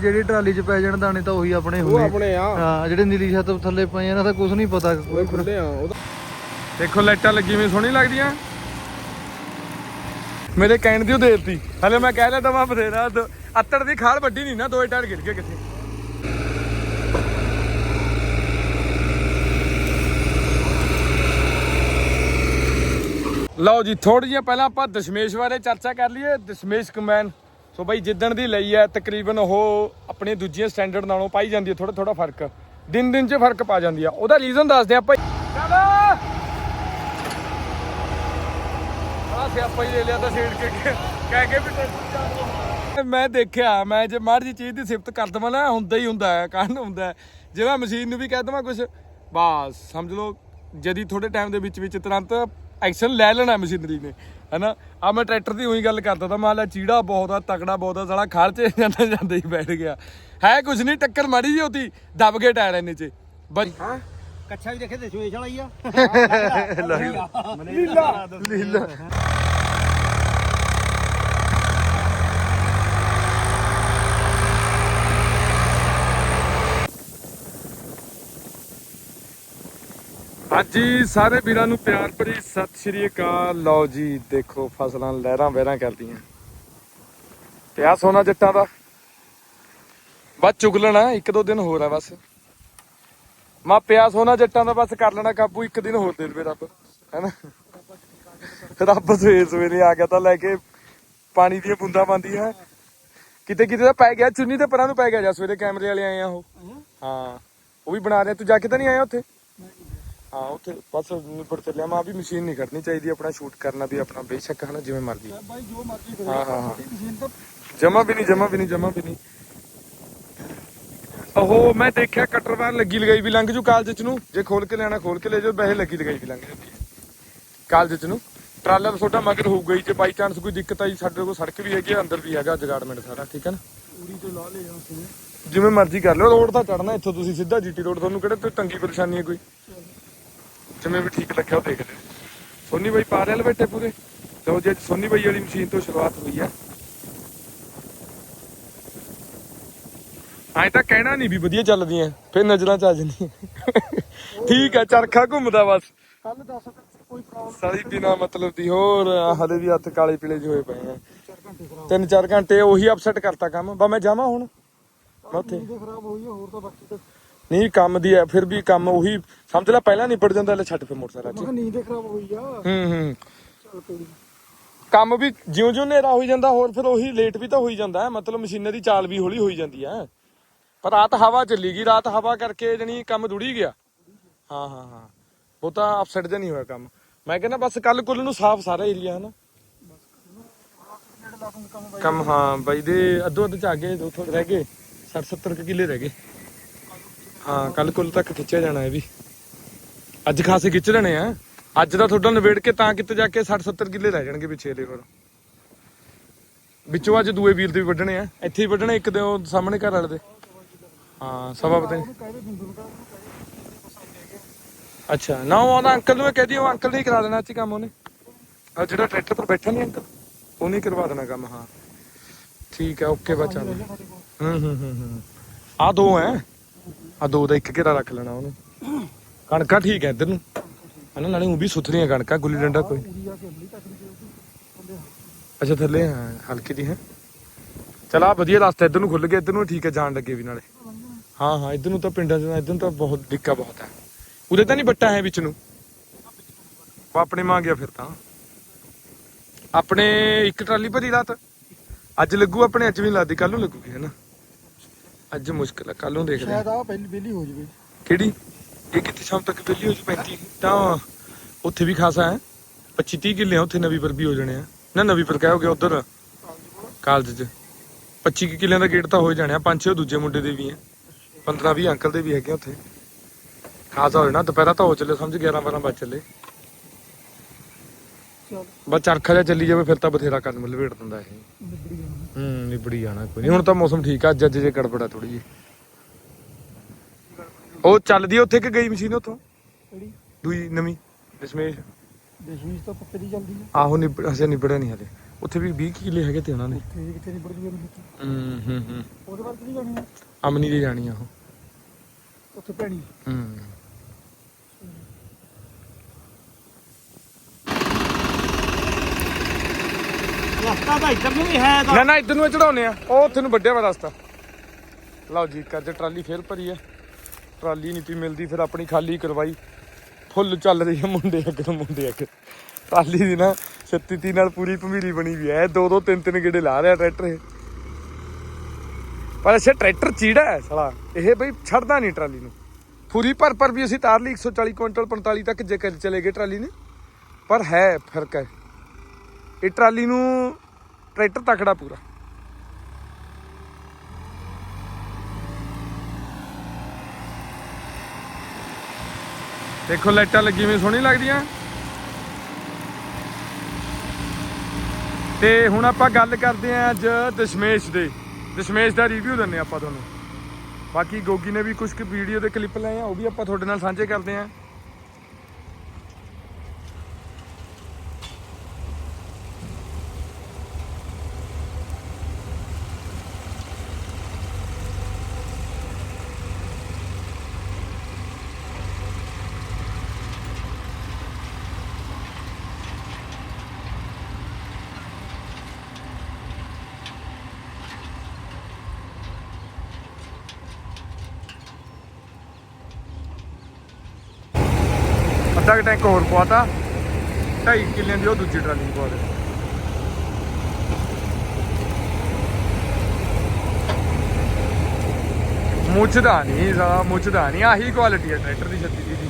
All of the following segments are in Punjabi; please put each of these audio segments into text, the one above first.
ਜਿਹੜੀ ਟਰਾਲੀ 'ਚ ਪੈ ਜਾਣ ਦਾਣੇ ਤਾਂ ਉਹੀ ਆਪਣੇ ਉਹ ਹੁੰਦੇ ਆਪਣੇ ਆ। ਹਾਂ ਜਿਹੜੇ ਨੀਲੀ ਛੱਤ ਥੱਲੇ ਪਏ ਇਹਨਾਂ ਦਾ ਕੁਝ ਨਹੀਂ ਪਤਾ। ਉਹ ਖੁੱਲੇ ਆ ਉਹਦਾ ਦੇਖੋ ਲਾਈਟਾਂ ਲੱਗੀ ਵੀ ਸੋਹਣੀ ਲੱਗਦੀਆਂ। ਮੇਰੇ ਕਹਿਣ ਦੀ ਉਹ ਦੇਤੀ। ਹਲੇ ਮੈਂ ਕਹਿ ਲਿਆ ਦਵਾ ਬਥੇਰਾ ਦ- ਅੱਤੜ ਦੀ ਖਾਲ ਵੱਡੀ ਨਹੀਂ ਨਾ ਦੋਏ ਟਾਇਰ ਗਿਰ ਗਏ ਕਿੱਥੇ। ਲਓ ਜੀ ਥੋੜੀ ਜਿਹਾ ਪਹਿਲਾਂ ਆਪਾਂ ਦਸ਼ਮੇਸ਼ ਬਾਰੇ ਚਰਚਾ ਕਰ ਲਈਏ। ਦਸ਼ਮੇਸ਼ ਕਮੈਨ ਸੋ ਬਈ ਜਿੱਦਣ ਦੀ ਲਈ ਹੈ ਤਕਰੀਬਨ ਉਹ ਆਪਣੀ ਦੂਜੀਆਂ ਸਟੈਂਡਰਡ ਨਾਲੋਂ ਪਾਈ ਜਾਂਦੀ ਹੈ ਥੋੜਾ ਥੋੜਾ ਫ਼ਰਕ। ਦਿਨ ਦਿਨ 'ਚ ਫ਼ਰਕ ਪਾ ਜਾਂਦੀ ਆ। ਉਹਦਾ ਰੀਜ਼ਨ ਦੱਸਦੇ ਆਪਾਂ ਚੱਲ ਆ ਸਿਆਪਾ ਹੀ ਲੈ ਲਿਆ ਤਾਂ ਛੇੜ ਕੇ ਕਹਿ ਕੇ ਵੀ ਟੈਂਸ਼ਨ ਮੈਂ ਦੇਖਿਆ ਮੈਂ ਜੇ ਮਾੜੀ ਜੀ ਚੀਜ਼ ਦੀ ਸਿਫਤ ਕਰ ਦਵਾਂ ਨਾ ਹੁੰਦਾ ਹੀ ਹੁੰਦਾ ਹੈ ਕਾਹਨ ਹੁੰਦਾ ਹੈ। ਜੇ ਮੈਂ ਮਸ਼ੀਨ ਨੂੰ ਵੀ ਕਹਿ ਦਵਾਂ ਕੁਝ ਬਸ ਸਮਝ ਲਓ ਜਦੀ ਥੋੜੇ ਟਾਈਮ ਦੇ ਵਿੱਚ ਵਿੱਚ ਤੁਰੰਤ ਐਕਸ਼ਨ ਲੈ ਲੈਣਾ ਮਸ਼ੀਨਰੀ ਨੇ। ਹੈਨਾ? ਆ ਮੈਂ ਟਰੈਕਟਰ ਦੀ ਉਹੀ ਗੱਲ ਕਰਦਾ ਤਾਂ ਮੈਂ ਲਾ ਚੀੜਾ ਬਹੁਤ ਆ ਤਕੜਾ ਬਹੁਤ ਆ ਸਾਲਾ ਖੜ ਚ ਜਾਂਦਾ ਜਾਂਦਾ ਹੀ ਬੈਠ ਗਿਆ। ਹੈ ਕੁਝ ਨਹੀਂ ਟੱਕਰ ਮਾੜੀ ਜੀ ਹੋਤੀ ਦਬ ਗਏ ਟਾਇਰ ਇਹਨੇ ਚ। ਬਸ ਕੱਛਾ ਵੀ ਦੇਖੇ ਤੇ ਸੋਏ ਵਾਲਾ ਹੀ ਆ। ਲੀਲਾ। ਲੀਲਾ। ਹਾਂਜੀ, ਸਾਰੇ ਵੀਰਾਂ ਨੂੰ ਪਿਆਰ ਭਰੀ ਸਤਿ ਸ਼੍ਰੀ ਅਕਾਲ। ਲਓ ਜੀ, ਦੇਖੋ ਫਸਲਾਂ ਲਹਿਰਾਂ ਵਹਿਰਾਂ ਕਰਦੀਆਂ। ਤੇ ਸੋਨਾ ਜੱਟਾਂ ਦਾ। ਬਸ ਚੁਗ ਲੈਣਾ ਇੱਕ ਦੋ ਦਿਨ ਹੋਰ ਆ ਬਸ। ਮਾ ਪਿਆ ਸੋਨਾ ਜੱਟਾਂ ਦਾ ਬਸ ਕਰ ਲੈਣਾ ਕਾਬੂ, ਇੱਕ ਦਿਨ ਹੋਰ ਦੇ ਦੇਵੇ ਰੱਬ, ਹੈਨਾ? ਰੱਬ ਸਵੇਰ ਸਵੇਰੇ ਆ ਗਿਆ ਤਾਂ ਲੈ ਕੇ ਪਾਣੀ ਦੀਆਂ ਬੂੰਦਾਂ ਪਾਉਂਦੀਆਂ ਕਿਤੇ ਕਿਤੇ ਤਾਂ ਪੈ ਗਿਆ, ਚੁੰਨੀ ਤੇ ਪਰਾਂ ਨੂੰ ਪੈ ਗਿਆ ਜਾ ਸਵੇਰੇ ਕੈਮਰੇ ਵਾਲੇ ਆਏ ਆ ਉਹ। ਹਾਂ, ਉਹ ਵੀ ਬਣਾ ਰਹੇ ਤੂੰ ਜਾ ਕੇ ਤਾਂ ਨਹੀਂ ਆਇਆ ਉੱਥੇ? ਹਾਂ ਉੱਥੇ ਬਸ ਨਿਬੜ ਚੱਲਿਆ ਮੈਂ ਵੀ ਮਸ਼ੀਨ ਨਹੀਂ ਕੱਢਣੀ ਚਾਹੀਦੀ ਆਪਣਾ ਸ਼ੂਟ ਕਰਨਾ ਵੀ ਆਪਣਾ ਬੇਸ਼ੱਕ ਹਨਾ ਜਿਵੇਂ ਮਰਜ਼ੀ। ਬਾਈ ਜੋ ਮਰਜ਼ੀ ਕਰੇ ਹਾਂ ਹਾਂ ਹਾਂ। ਮਸ਼ੀਨ ਤਾਂ ਜਮਾ ਵੀ ਨਹੀਂ ਜਮਾ ਵੀ ਨਹੀਂ ਜਮਾ ਵੀ ਨਹੀਂ। ਉਹ ਮੈਂ ਦੇਖਿਆ ਕਟਰ ਬਾਰ ਲੱਗੀ ਲਗਾਈ ਵੀ ਲੰਘ ਜੂ ਕਾਲਜ ਚ ਨੂੰ। ਜੇ ਖੋਲ ਕੇ ਲੈਣਾ ਖੋਲ ਕੇ ਲੈ ਜਾਓ ਵੈਸੇ ਲੱਗੀ ਲਗਾਈ ਵੀ ਲੰਘ ਜਾਂਦੀ ਕਾਲਜ ਚ ਨੂੰ। ਟਰਾਲਾ ਤੁਹਾਡਾ ਮਗਰ ਹੋਊਗਾ ਹੀ ਜੇ ਬਾਈ ਚਾਂਸ ਕੋਈ ਦਿੱਕਤ ਆਈ ਸਾਡੇ ਕੋਲ ਸੜਕ ਵੀ ਹੈਗੀ ਅੰਦਰ ਵੀ ਹੈਗਾ ਜਗਾਰਡਮੈਂਟ ਸਾਰਾ ਠੀਕ ਹੈ ਨਾ? ਪੂਰੀ ਤੋਂ ਲਾ ਲੈ ਜਾਣਾ ਸੀ ਜਿਵੇਂ ਮਰਜ਼ੀ ਕਰ ਲਿਓ ਰੋਡ ਤਾਂ ਚੜਨਾ ਇੱਥੋਂ ਤੁਸੀਂ ਸਿੱਧਾ ਜੀਟੀ ਰੋਡ ਤੁਹਾਨੂੰ ਕਿਹੜੇ ਕੋਈ ਤੰਗੀ ਪਰੇਸ਼ਾਨੀ ਹੈ ਕੋਈ? ਜਿਵੇਂ ਵੀ ਠੀਕ ਲੱਗਿਆ ਉਹ ਦੇਖ ਲਿਓ ਸੋਨੀ ਬਾਈ ਪਾ ਰਹੇ ਬੈਠੇ ਪੂਰੇ। ਲਓ ਜੇ ਸੋਨੀ ਬਾਈ ਵਾਲੀ ਮਸ਼ੀਨ ਤੋਂ ਸ਼ੁਰੂਆਤ ਹੋਈ ਆ ਐਂ ਤਾਂ ਕਹਿਣਾ ਨਹੀਂ ਵੀ ਵਧੀਆ ਚੱਲਦੀਆਂ ਫਿਰ ਨਜ਼ਰਾਂ ਚ ਆ ਜਾਂਦੀਆਂ। ਠੀਕ ਆ ਚਰਖਾ ਘੁੰਮਦਾ ਬਸ। ਕੱਲ ਦੱਸ ਕੋਈ ਪ੍ਰੋਬਲਮ ਸਾਰੀ ਬਿਨਾ ਮਤਲਬ ਦੀ ਹੋਰ ਹਲੇ ਵੀ ਹੱਥ ਕਾਲੇ ਪੀਲੇ ਜਿਹੇ ਹੋਏ ਪਏ ਆ। 4 ਘੰਟੇ ਖਰਾਬ। ਤਿੰਨ ਚਾਰ ਘੰਟੇ ਉਹੀ ਅਪਸੈਟ ਕਰਤਾ ਕੰਮ। ਬਾ ਮੈਂ ਜਾਵਾਂ ਹੁਣ? ਮੈਂ ਉੱਥੇ। ਨੀਂਦ ਖਰਾਬ ਹੋਈ ਆ ਹੋਰ ਤਾਂ ਬਾਕੀ ਤਾਂ ਨਹੀਂ ਕੰਮ ਦੀ ਹੈ ਫਿਰ ਵੀ ਕੰਮ ਉਹੀ ਸਮਝ ਲੈ ਪਹਿਲਾਂ ਨਿਬੜ ਜਾਂਦਾ ਲੈ ਛੱਡ ਫੇ ਮੋਟਰਸਾਈਕਲ ਕਿਹਾ ਨੀਂਦ ਖਰਾਬ ਹੋਈ ਆ। ਹੂੰ ਹੂੰ। ਚੱਲ ਕੋਈ ਨੀ। ਕੰਮ ਵੀ ਜਿਉਂ ਜਿਉਂ ਹਨੇਰਾ ਹੋਈ ਜਾਂਦਾ ਹੋਰ ਫਿਰ ਉਹੀ ਲੇਟ ਵੀ ਤਾਂ ਹੋਈ ਜਾਂਦਾ ਹੈ। ਮਤਲਬ ਮਸ਼ੀਨਰੀ ਚਾਲ ਵੀ ਹੌਲੀ ਹੋਈ ਜਾਂਦੀ ਹੈ ਪਰ ਰਾਤ ਹਵਾ ਚੱਲੀ ਗਈ ਰਾਤ ਹਵਾ ਕਰਕੇ ਜਣੀ ਕੰਮ ਦੁੜੀ ਗਿਆ। ਹਾਂ ਹਾਂ ਹਾਂ। ਉਹ ਤਾਂ ਅਪਸੈਟ ਜਿਹਾ ਨਹੀਂ ਹੋਇਆ ਕੰਮ। ਮੈਂ ਕਹਿੰਦਾ ਬਸ ਕੱਲ ਕੁੱਲ ਨੂੰ ਸਾਫ਼ ਸਾਰਾ ਏਰੀਆ ਹੈ ਨਾ ਡੇਢ ਲੱਖ ਨੂੰ। ਕੰਮ ਹਾਂ ਬਾਈ ਦੇ ਅੱਧੋ ਅੱਧ ਚ ਆ ਗਏ ਦੋ ਰਹਿ ਗਏ 60 70 ਕਿੱਲੇ ਰਹਿ ਗਏ। ਹਾਂ ਕੱਲ ਕੁੱਲ ਤੱਕ ਖਿੱਚਿਆ ਜਾਣਾ ਇਹ ਵੀ। ਅੱਜ ਖਾਸੇ ਖਿੱਚ ਲੈਣੇ ਆ। ਅੱਜ ਦਾ ਤੁਹਾਡਾ ਨਵੇੜ ਕੇ ਤਾਂ ਕਿਤੇ ਜਾ ਕੇ 60 70 ਕਿੱਲੇ ਰਹਿ ਜਾਣਗੇ ਪਿੱਛੇ ਦੇ ਹੋਰ। ਵਿੱਚੋਂ ਅੱਜ ਦੂਏ ਵੀਰ ਦੇ ਵੀ ਵੱਢਣੇ ਆ। ਇੱਥੇ ਹੀ ਵੱਢਣੇ, ਇੱਕ ਦੇ ਉਹ ਸਾਹਮਣੇ ਘਰ ਵਾਲੇ ਦੇ। ਹਾਂ, ਸਵਾ ਪਤਾ ਨਹੀਂ ਅੱਛਾ, ਨਾ ਉਹ ਉਹਦਾ ਅੰਕਲ ਨੂੰ ਇਹ ਕਹਦੀ ਉਹ ਅੰਕਲ ਨੇ ਹੀ ਕਰਾ ਦੇਣਾ ਅੱਜ ਕੰਮ ਉਹਨੇ। ਆ ਜਿਹੜਾ ਟਰੈਕਟਰ ਪਰ ਬੈਠਾ ਨਹੀਂ ਅੰਕਲ, ਉਹਨੇ ਹੀ ਕਰਵਾ ਦੇਣਾ ਕੰਮ, ਹਾਂ। ਠੀਕ ਹੈ, ਓਕੇ ਬਾ ਹੂੰ ਹੂੰ ਹੂੰ ਆ ਦੋ ਐ ਆ ਦੋ ਦਾ ਇੱਕ ਘੇਰਾ ਰੱਖ ਲੈਣਾ ਉਹਨੂੰ। ਕਣਕਾਂ ਠੀਕ ਐ ਇੱਧਰ ਨੂੰ। ਹਨਾ, ਨਾਲੇ ਉਹ ਵੀ ਸੁਥਰੀਆਂ ਕਣਕਾਂ, ਗੁੱਲੀ ਡੰਡਾ ਕੋਈ। ਥੱਲੇ ਅੱਛਾ, ਥੱਲੇ ਹਾਂ ਹਲਕੀ ਦੀ ਹੈ। ਚਲ ਆ ਵਧੀਆ ਰਸਤਾ ਇੱਧਰ ਨੂੰ ਖੁੱਲ ਗਿਆ, ਇੱਧਰ ਨੂੰ ਠੀਕ ਹੈ ਜਾਣ ਲੱਗੇ ਵੀ ਨਾਲੇ। ਹਾਂ ਹਾਂ, ਇੱਧਰ ਨੂੰ ਤਾਂ ਪਿੰਡਾਂ ਚ, ਇੱਧਰ ਨੂੰ ਤਾਂ ਬਹੁਤ ਦਿੱਕਾ ਬਹੁਤ ਹੈ ਉਰੇ ਤਾਂ ਨਹੀਂ ਬੱਟਾ ਹੈ ਵਿੱਚ ਨੂੰ। ਆਪਣੇ ਮਾਂ ਗਿਆ ਫਿਰ ਤਾਂ। ਆਪਣੇ ਇੱਕ ਟਰਾਲੀ ਭਰੀ ਰਾਤ। ਅੱਜ ਲੱਗੂ ਆਪਣੇ, ਅੱਜ ਵੀ ਨੀ ਲੱਗਦੀ ਕੱਲ ਨੂੰ ਲੱਗੂਗੀ, ਹੈਨਾ। ਅੱਜ ਮੁਸ਼ਕਲ ਹੈ ਕੱਲ ਨੂੰ ਦੇਖਦੇ ਸ਼ਾਇਦ ਆ ਪਹਿਲੀ ਬੇਲੀ ਹੋ ਜਵੇ। ਕਿਹੜੀ? ਇਹ ਕਿਤੇ ਸ਼ਾਮ ਤੱਕ ਵਿਹਲੀ ਹੋ ਜੂ? 35 ਤਾਂ ਉੱਥੇ ਵੀ ਖਾਸਾ ਹੈ। 25 30 ਕਿੱਲੇ ਆ ਉੱਥੇ ਨਵੀਂ ਪਰ ਵੀ ਹੋ ਜਾਣੇ ਆ। ਨਾ ਨਵੀਂ ਪਰ ਕਹੋਗੇ ਉਧਰ। ਕਾਲਜ 'ਚ। 25 ਕੁ ਕਿੱਲਿਆਂ ਦਾ ਗੇਟ ਤਾਂ ਹੋ ਜਾਣਿਆ ਪੰਜ ਛੇ ਦੂਜੇ ਮੁੰਡੇ ਦੇ ਵੀ ਆ। 15 20 ਅੰਕਲ ਦੇ ਵੀ ਹੈਗੇ ਉੱਥੇ। ਖਾਸਾ ਹੋ ਜਾਣਾ ਦੁਪਹਿਰਾ ਤਾਂ ਹੋ ਚੱਲੇ ਸਮਝ 11 12 ਵਜ ਚੱਲੇ। ਚਲ। ਬਸ ਚਰਖਾ ਜਿਹਾ ਚੱਲੀ ਜਾਵੇ ਫਿਰ ਤਾਂ ਬਥੇਰਾ ਕੰਮ ਲਵੇੜ ਦਿੰਦਾ ਇਹ। ਜਾਣਾ ਹੂੰ ਨਿਬੜੀ ਜਾਣਾ ਕੋਈ ਨਹੀਂ। ਹੁਣ ਤਾਂ ਮੌਸਮ ਠੀਕ ਆ ਅੱਜ ਅੱਜ ਜੇ ਗੜਬੜਾ ਥੋੜੀ ਜੀ ਉਹ ਚੱਲਦੀ ਆ ਉੱਥੇ ਕਿ ਗਈ ਮਸ਼ੀਨ ਉੱਥੋਂ? ਕਿਹੜੀ? ਦੂਈ ਨਵੀਂ ਦਸ਼ਮੇਸ਼। ਦੇਸ਼ਵੀਜ ਤਾਂ ਪੱਕੇ ਦੀ ਚੱਲਦੀ ਆ। ਆਹੋ ਨਿਬੜ ਅਸੇ ਨਿਬੜਿਆ ਨਹੀਂ ਹਲੇ ਉੱਥੇ ਵੀ 20 ਕਿੱਲੇ ਹੈਗੇ ਤੇ ਉਹਨਾਂ ਦੇ ਉੱਥੇ ਕਿੱਥੇ ਨਹੀਂ ਬੜੀ ਮਿੱਟੀ ਹੂੰ ਹੂੰ ਹੂੰ। ਉਹਦੇ ਬਾਅਦ ਕਿਹਦੀ ਜਾਣੀ ਆ? ਅਮਨੀ ਦੀ ਜਾਣੀ ਆ ਉਹ। ਉੱਥੇ ਪੈਣੀ ਹੂੰ। ਰਸਤਾ ਤਾਂ ਇੱਧਰ ਨੂੰ ਵੀ ਹੈ ਨਾ ਨਾ, ਇੱਧਰ ਨੂੰ ਚੜਾਉਨੇ ਆ। ਉਹ ਉੱਥੇ ਨੂੰ ਵੱਡਿਆ ਵਾ ਰਸਤਾ। ਲਓ ਜੀ ਅੱਜ ਟਰਾਲੀ ਫੇਰ ਭਰੀ ਆ। ਟਰਾਲੀ ਨਹੀਂ ਤੀ ਮਿਲਦੀ, ਫਿਰ ਆਪਣੀ ਖਾਲੀ ਕਰਵਾਈ। ਫੁੱਲ ਚੱਲ ਰਹੀ ਆ ਮੁੰਡੇ ਅੱਗੇ ਮੁੰਡੇ ਅੱਗੇ। ਟਰਾਲੀ ਦੀ ਨਾ 36 ਨਾਲ ਪੂਰੀ ਭਮੀਰੀ ਬਣੀ ਵੀ ਐ ਦੋ ਦੋ ਤਿੰਨ ਤਿੰਨ ਗੇੜੇ ਲਾ ਰਿਹਾ ਟਰੈਕਟਰ ਇਹ। ਪਰ ਅੱਛਾ, ਟਰੈਕਟਰ ਚੀੜਾ ਹੈ ਸਾਲਾ। ਇਹ ਬਈ ਛੱਡਦਾ ਨਹੀਂ ਟਰਾਲੀ ਨੂੰ। ਪੂਰੀ ਭਰ ਭਰ ਵੀ ਅਸੀਂ ਤਾਰ ਲਈ 140 ਕੁਇੰਟਲ 45 ਤੱਕ ਜੇ ਚਲੇ ਗਏ ਟਰਾਲੀ ਨੇ। ਪਰ ਹੈ, ਫ਼ਰਕ ਹੈ। ਇਹ ਟਰਾਲੀ ਨੂੰ ਟਰੈਕਟਰ ਤਕੜਾ ਪੂਰਾ। ਦੇਖੋ ਲਾਈਟਾਂ ਲੱਗੀ ਵੀ ਸੋਹਣੀ ਲੱਗਦੀਆਂ। ਤੇ ਹੁਣ ਆਪਾਂ ਗੱਲ ਕਰਦੇ ਆਂ ਅੱਜ ਦਸ਼ਮੇਸ਼ ਦੇ। ਦਸ਼ਮੇਸ਼ ਦਾ ਰਿਵਿਊ ਦਿੰਨੇ ਆਪਾਂ ਤੁਹਾਨੂੰ। ਬਾਕੀ ਗੋਗੀ ਨੇ ਵੀ ਕੁਝ ਕੁ ਵੀਡੀਓ ਦੇ ਕਲਿੱਪ ਲਏ ਆ ਉਹ ਵੀ ਆਪਾਂ ਤੁਹਾਡੇ ਨਾਲ ਸਾਂਝੇ ਕਰਦੇ ਆਂ ਅੱਧਾ ਕੁ ਟੈਂਕ ਹੋਰ ਪਵਾਤਾ 2.5 ਕਿੱਲਿਆਂ ਦੀ ਉਹ ਦੂਜੀ ਟਰਾਲੀ ਪਵਾ ਦੇ। ਮੁੱਛਦਾ ਨਹੀਂ ਸਾਲਾ, ਮੁੱਛਦਾ ਨਹੀਂ। ਆਹੀ ਕੁਆਲਿਟੀ ਹੈ ਟਰੈਕਟਰ ਦੀ 36 ਦੀ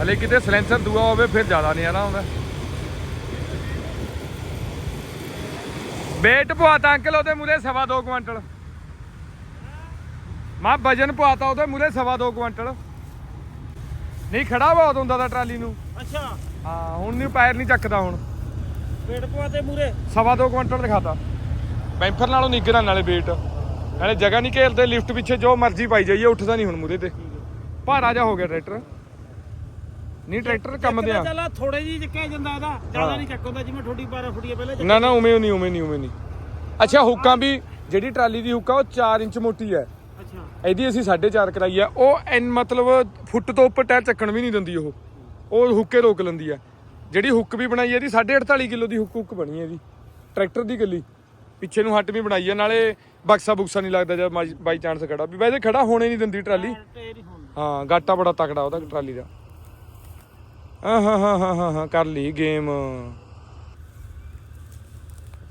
ਹਲੇ ਕਿਤੇ ਸਲੈਂਸਰ ਦੂਆ ਹੋਵੇ, ਫਿਰ ਜ਼ਿਆਦਾ ਨਹੀਂ ਆਣਾ ਹੁੰਦਾ। ਵੇਟ ਪਵਾਤਾ ਅੰਕਲ ਉਹਦੇ ਮੂਰੇ ਸਵਾ ਦੋ ਕੁਇੰਟਲ। ਮਾ ਵਜਨ ਪਵਾਤਾ ਉਹਦੇ ਮੂਰੇ ਸਵਾ ਦੋ ਕੁਇੰਟਲ। ਨਹੀਂ ਖੜਾ ਬਹੁਤ ਹੁੰਦਾ ਦਾ ਟਰਾਲੀ ਨੂੰ। ਅੱਛਾ। ਹਾਂ ਹੁਣ ਨਹੀਂ ਪੈਰ ਨਹੀਂ ਚੱਕਦਾ ਹੁਣ। ਪੇੜ ਪਵਾ ਤੇ ਮੂਰੇ। ਸਵਾ ਦੋ ਕੁਇੰਟਲ ਦਿਖਾਤਾ। ਬੈਂਫਰ ਨਾਲੋਂ ਨਿਗਰਾਂ ਨਾਲੇ weight ਨਾਲੇ ਜਗ੍ਹਾ ਨਹੀਂ ਘੇਰਦੇ ਲਿਫਟ ਪਿੱਛੇ ਜੋ ਮਰਜ਼ੀ ਪਾਈ ਜਾਈਏ ਉੱਠਦਾ ਨਹੀਂ ਹੁਣ ਮੂਰੇ ਤੇ। ਭਾਰਾ ਜਾ ਹੋ ਗਿਆ ਟਰੈਕਟਰ। ਨਹੀਂ ਟਰੈਕਟਰ ਕੰਮ ਦੇ ਆ ਚੱਲ ਥੋੜੇ ਜੀ ਚੱਕਿਆ ਜਾਂਦਾ ਇਹਦਾ। ਜ਼ਿਆਦਾ ਨਹੀਂ ਚੱਕ ਹੁੰਦਾ ਜਿਵੇਂ ਠੋਡੀ 12 ਫੁੱਟੀਆਂ ਪਹਿਲਾਂ ਨਾ ਨਾ ਉਵੇਂ ਨਹੀਂ ਉਵੇਂ ਨਹੀਂ ਉਵੇਂ ਨਹੀਂ। ਅੱਛਾ ਹੁੱਕਾਂ ਵੀ ਜਿਹੜੀ ਟਰਾਲੀ ਦੀ ਹੁੱਕਾ ਉਹ 4 ਇੰਚ ਮੋਟੀ ਹੈ। ਅੱਛਾ। ਇਹਦੀ ਅਸੀਂ 4.5 ਕਰਾਈ ਆ। ਉਹ ਐਨ ਮਤਲਬ ਫੁੱਟ ਤੋਂ ਉੱਪਰ ਟਾਇਰ ਚੱਕਣ ਵੀ ਨਹੀਂ ਦਿੰਦੀ ਉਹ। ਉਹ ਹੁੱਕੇ ਰੋਕ ਲੈਂਦੀ ਆ। ਜਿਹੜੀ ਹੁੱਕ ਵੀ ਬਣਾਈ ਹੈ ਇਹਦੀ 48 ਕਿਲੋ ਦੀ ਹੁੱਕ ਹੁੱਕ ਬਣੀ ਹੈ ਇਹਦੀ। ਟਰੈਕਟਰ ਦੀ ਗੱਲੀ। ਪਿੱਛੇ ਨੂੰ ਹੱਟ ਵੀ ਬਣਾਈ ਹੈ ਨਾਲੇ ਬਕਸਾ ਬੁਕਸਾ ਨਹੀਂ ਲੱਗਦਾ ਜਦ ਬਾਈ ਚਾਂਸ ਖੜਾ। ਵੀ ਵੈਸੇ ਖੜਾ ਹੋਣੇ ਨਹੀਂ ਦਿੰਦੀ ਟਰਾਲੀ। ਹਾਂ ਗਾਟਾ ਬੜਾ ਤਕੜਾ ਉਹਦਾ ਟਰਾਲੀ ਦਾ। ਹਾਂ ਹਾਂ ਹਾਂ ਹਾਂ ਹਾਂ ਹਾਂ ਕਰ ਲਈ ਗੇਮ।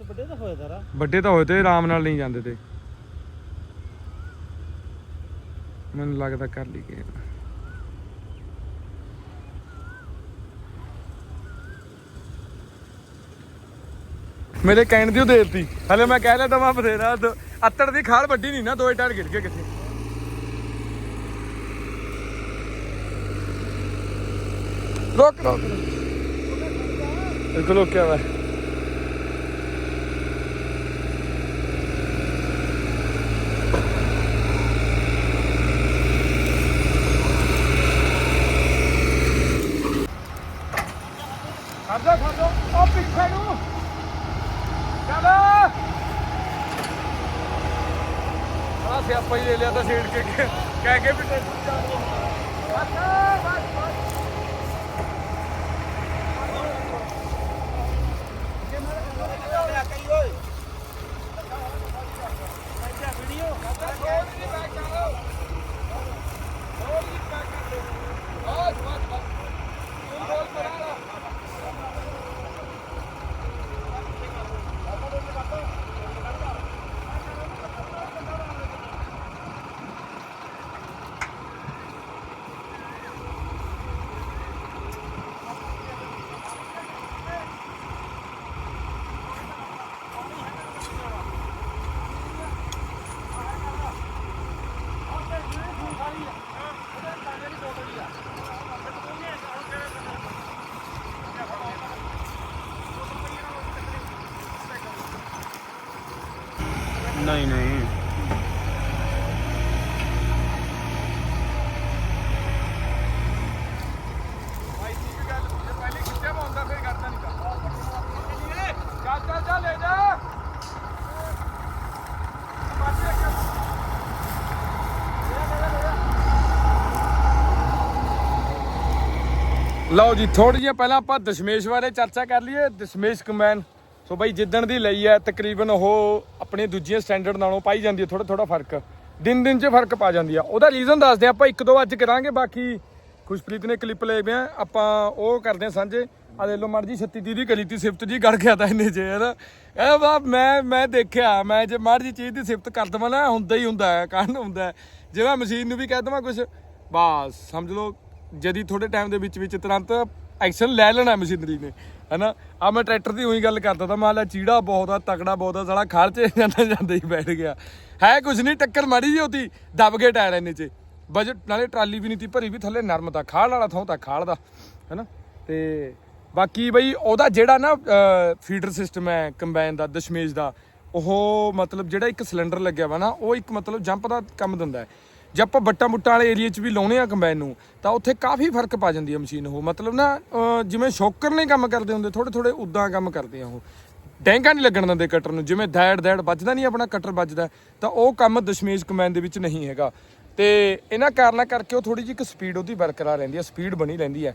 ਵੱਡੇ ਤਾਂ ਹੋਇਆ ਤਾਰਾ ਵੱਡੇ ਤਾਂ ਹੋਏ ਤੇ ਆਰਾਮ ਨਾਲ ਨਹੀਂ ਜਾਂਦੇ ਤੇ। ਮੈਨੂੰ ਲੱਗਦਾ ਕਰ ਲਈ ਗੇਮ। ਮੇਰੇ ਕਹਿਣ ਦੀ ਉਹ ਦੇਤੀ ਹਲੇ ਮੈਂ ਕਹਿ ਲਿਆ ਤਾਂ ਮੈਂ ਬਥੇਰਾ। ਦ- ਅੱਤੜ ਦੀ ਖਾਲ ਵੱਡੀ ਨਹੀਂ ਨਾ ਦੋਏ ਟਾਇਰ ਗਿਰ ਗਏ ਕਿੱਥੇ। ਰੋਕ ਰੋਕ। ਰੋਕ ਰੋਕਿਆ ਵਾ ਨਹੀਂ ਨਹੀਂ। ਲਓ ਜੀ ਥੋੜੀ ਜਿਹੀ ਪਹਿਲਾਂ ਆਪਾਂ ਦਸ਼ਮੇਸ਼ ਬਾਰੇ ਚਰਚਾ ਕਰ ਲਈਏ। ਦਸ਼ਮੇਸ਼ ਕਮੈਨ, ਸੋ ਬਾਈ ਜਿੱਦਣ ਦੀ ਲਈ ਹੈ, ਤਕਰੀਬਨ ਉਹ ਆਪਣੇ ਦੂਜੀਆਂ ਸਟੈਂਡਰਡ ਨਾਲੋਂ ਪਾਈ ਜਾਂਦੀ ਹੈ ਥੋੜਾ ਥੋੜਾ ਫ਼ਰਕ। ਦਿਨ ਦਿਨ 'ਚ ਫ਼ਰਕ ਪਾ ਜਾਂਦੀ ਆ। ਉਹਦਾ ਰੀਜ਼ਨ ਦੱਸਦੇ ਹਾਂ, ਆਪਾਂ ਇੱਕ ਦੋ ਅੱਜ ਕਰਾਂਗੇ, ਬਾਕੀ ਖੁਸ਼ਪ੍ਰੀਤ ਨੇ ਕਲਿੱਪ ਲਏ ਪਿਆ ਆਪਾਂ ਉਹ ਕਰਦੇ ਹਾਂ ਸਾਂਝੇ। ਆ ਲੈ ਲਓ ਮਰ ਜੀ 36 ਦੀ ਕਰੀ ਤੀ, ਸਿਫਤ ਜੀ ਗੜ ਗਿਆ ਤਾਂ ਇਹਨੇ ਜੇ ਯਾਰ ਇਹ ਬਾ ਮੈਂ ਮੈਂ ਦੇਖਿਆ, ਮੈਂ ਜੇ ਮਰ ਜੀ ਚੀਜ਼ ਦੀ ਸਿਫਤ ਕਰ ਦਵਾਂ ਨਾ, ਹੁੰਦਾ ਹੀ ਹੁੰਦਾ ਹੈ ਕੰਨ ਹੁੰਦਾ ਜੇ ਮੈਂ ਮਸ਼ੀਨ ਨੂੰ ਵੀ ਕਹਿ ਦਵਾਂ ਕੁਝ ਬਸ, ਸਮਝ ਲਓ, ਜਦੀ ਥੋੜੇ ਟਾਈਮ ਦੇ ਵਿੱਚ ਵਿੱਚ ਤੁਰੰਤ ਐਕਸ਼ਨ ਲੈ ਲੈਣਾ ਮਸ਼ੀਨਰੀ ਨੇ, ਹਨਾ? ਆ ਮੈਂ ਟਰੈਕਟਰ ਦੀ ਉਹੀ ਗੱਲ ਕਰਦਾ ਤਾਂ, ਮਾਲਾ ਚੀੜਾ ਬਹੁਤ ਆ, ਤਕੜਾ ਬਹੁਤ ਆ, ਸਾਲਾ ਖੜ ਚ ਜਾਂਦਾ ਜਾਂਦਾ ਹੀ ਬੈਠ ਗਿਆ। ਹੈ ਕੁਝ ਨਹੀਂ ਟੱਕਰ ਮਾੜੀ ਜੀ ਉਹਦੀ, ਦਬ ਗਏ ਟਾਇਰ ਇੰਨੇ ਚ। ਬਜਟ ਨਾਲੇ ਟਰਾਲੀ ਵੀ ਨਹੀਂ ਤੀ ਭਰੀ, ਵੀ ਥੱਲੇ ਨਰਮ ਤਾਂ ਖਾਲ ਵਾਲਾ ਥਾਂ ਤਾਂ ਖਾਲ ਦਾ, ਹੈਨਾ? ਤੇ ਬਾਕੀ ਬਈ ਉਹਦਾ ਜਿਹੜਾ ਨਾ ਫੀਡਰ ਸਿਸਟਮ ਹੈ ਕੰਬਾਈਨ ਦਾ, ਦਸ਼ਮੇਸ਼ ਦਾ, ਉਹ ਮਤਲਬ ਜਿਹੜਾ ਇੱਕ ਸਿਲੰਡਰ ਲੱਗਿਆ ਵਾ ਨਾ, ਉਹ ਇੱਕ ਮਤਲਬ ਜੰਪ ਦਾ ਕੰਮ ਦਿੰਦਾ ਹੈ। ਜੇ ਆਪਾਂ ਬੱਟਾ ਮੁੱਟਾਂ ਵਾਲੇ ਏਰੀਆ 'ਚ ਵੀ ਲਾਉਣੇ ਆ ਕੰਬਾਈਨ ਨੂੰ, ਤਾਂ ਉੱਥੇ ਕਾਫੀ ਫ਼ਰਕ ਪਾ ਜਾਂਦੀ ਹੈ ਮਸ਼ੀਨ ਉਹ। ਮਤਲਬ ਨਾ ਜਿਵੇਂ ਸ਼ੌਕਰ ਨੇ ਕੰਮ ਕਰਦੇ ਹੁੰਦੇ ਥੋੜੇ ਥੋੜੇ ਉਦਾਂ ਕੰਮ ਕਰਦੇ ਆ ਉਹ। ਡੈਂਗਾ ਨਹੀਂ ਲੱਗਣ ਦਿੰਦੇ ਕਟਰ ਨੂੰ, ਜਿਵੇਂ ਦੈੜ ਦੈੜ ਵੱਜਦਾ ਨਹੀਂ ਆਪਣਾ ਕਟਰ ਵੱਜਦਾ ਤਾਂ ਉਹ ਕੰਮ ਦਸ਼ਮੇਸ਼ ਕੰਬਾਈਨ ਦੇ ਵਿੱਚ ਨਹੀਂ ਹੈਗਾ। ਤੇ ਇਹਨਾਂ ਕਾਰਨਾਂ ਕਰਕੇ ਉਹ ਥੋੜੀ ਜਿਹੀ ਇੱਕ ਸਪੀਡ ਉਹਦੀ ਬਰਕਰਾਰ ਰਹਿੰਦੀ ਹੈ ਸਪੀਡ ਬਣੀ ਰਹਿੰਦੀ ਹੈ